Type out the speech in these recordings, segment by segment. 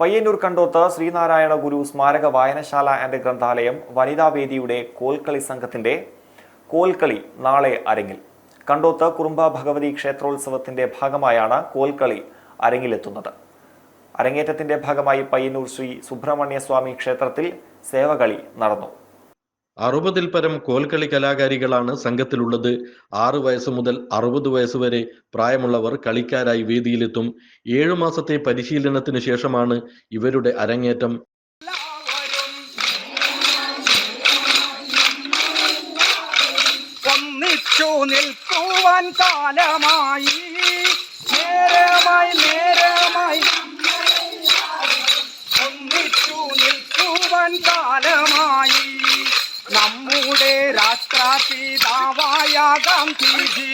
പയ്യന്നൂർ കണ്ടോത്ത് ശ്രീനാരായണ ഗുരു സ്മാരക വായനശാല ആൻഡ് ഗ്രന്ഥാലയം വനിതാ വേദിയുടെ കോൽക്കളി സംഘത്തിന്റെ കോൽക്കളി നാളെ അരങ്ങിൽ. കണ്ടോത്ത് കുറുമ്പ ഭഗവതി ക്ഷേത്രോത്സവത്തിന്റെ ഭാഗമായാണ് കോൽക്കളി അരങ്ങിലെത്തുന്നത്. അരങ്ങേറ്റത്തിന്റെ ഭാഗമായി പയ്യന്നൂർ ശ്രീ സുബ്രഹ്മണ്യസ്വാമി ക്ഷേത്രത്തിൽ സേവകളി നടന്നു. അറുപതിൽ പരം കോൽക്കളി കലാകാരികളാണ് സംഘത്തിലുള്ളത്. ആറ് വയസ്സ് മുതൽ അറുപത് വയസ്സ് വരെ പ്രായമുള്ളവർ കളിക്കാരായി വേദിയിലെത്തും. ഏഴു മാസത്തെ പരിശീലനത്തിന് ശേഷമാണ് ഇവരുടെ അരങ്ങേറ്റം. ഒന്നിച്ചു നിൽക്കുവാൻ കാലമായി. നേരമായി നേരമായി. നമ്മുടെ രാഷ്ട്രപിതാവായ ഗാന്ധിജി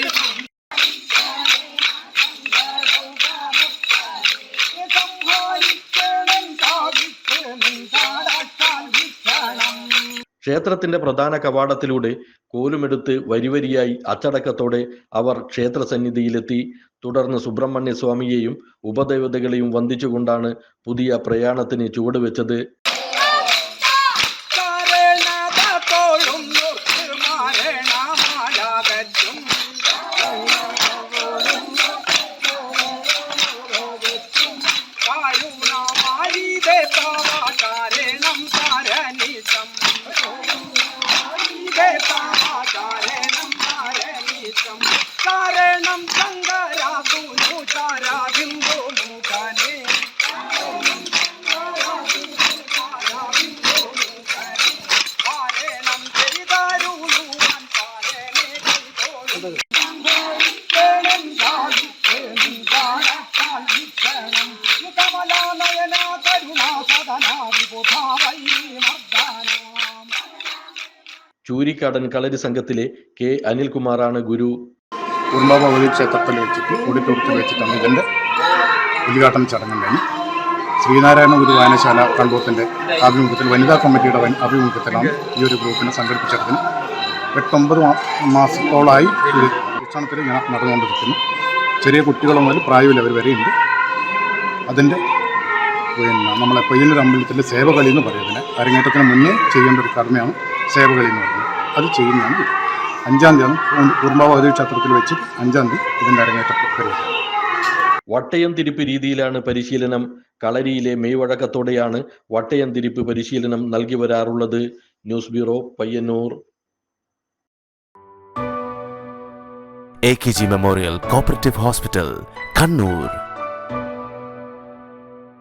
ക്ഷേത്രത്തിന്റെ പ്രധാന കവാടത്തിലൂടെ കോലുമെടുത്ത് വരിവരിയായി അച്ചടക്കത്തോടെ അവർ ക്ഷേത്ര സന്നിധിയിലെത്തി തുടർന്ന് സുബ്രഹ്മണ്യ സ്വാമിയെയും ഉപദേവതകളെയും വന്ദിച്ചുകൊണ്ടാണ് പുതിയ പ്രയാണത്തിന് ചുവടുവെച്ചത്. കാരണം ശങ്കരാകുന്നു. കമലാനയന കരുണാ ചൂരിക്കാടൻ കളരി സംഘത്തിലെ കെ അനിൽകുമാറാണ് ഗുരു കുറുമ്പ ഭഗവതി ക്ഷേത്രത്തിൽ വെച്ചിട്ട് ഓഡിറ്റോറിയത്തിൽ വെച്ചിട്ടാണ് ഇതിന്റെ ഉദ്ഘാടന ചടങ്ങുണ്ടായി ശ്രീനാരായണ ഗുരു വായനശാല കണ്ടോത്തിന്റെ ആഭിമുഖ്യത്തിൽ വനിതാ കമ്മിറ്റിയുടെ ആഭിമുഖ്യത്തിലാണ് ഈ ഒരു ഗ്രൂപ്പിനെ സംഘടിപ്പിച്ചെടുത്തിന് എട്ടൊമ്പത് മാസത്തോളമായി ഇത് ശിക്ഷണത്തിൽ ഇങ്ങനെ നടന്നുകൊണ്ടിരിക്കുന്നു. ചെറിയ കുട്ടികൾ മുതൽ പ്രായമുള്ളവർ വരെയുണ്ട്. അതിന്റെ പിന്നെ നമ്മളെ പയ്യന്നൂർ അമ്പലത്തിന്റെ സേവകളി എന്ന് പറയുന്നത് അരങ്ങേറ്റത്തിന് മുന്നേ ചെയ്യേണ്ട ഒരു കടമയാണ് സേവകളി എന്ന് പറയുന്നത്. അത് ചെയ്യുന്നതാണ് അഞ്ചാം തീയതി കുറുമ്പാവതി ക്ഷേത്രത്തിൽ വെച്ച് അഞ്ചാം തീയതി ഇതിന്റെ അരങ്ങേറ്റ പരിപാടി. വട്ടയം തിരിപ്പ് രീതിയിലാണ് പരിശീലനം കളരിയിലെ മെയ്വഴക്കത്തോടെയാണ് വട്ടയം തിരിപ്പ് പരിശീലനം നൽകി വരാറുള്ളത്. News bureau Payyanur. A K G memorial cooperative hospital Kannur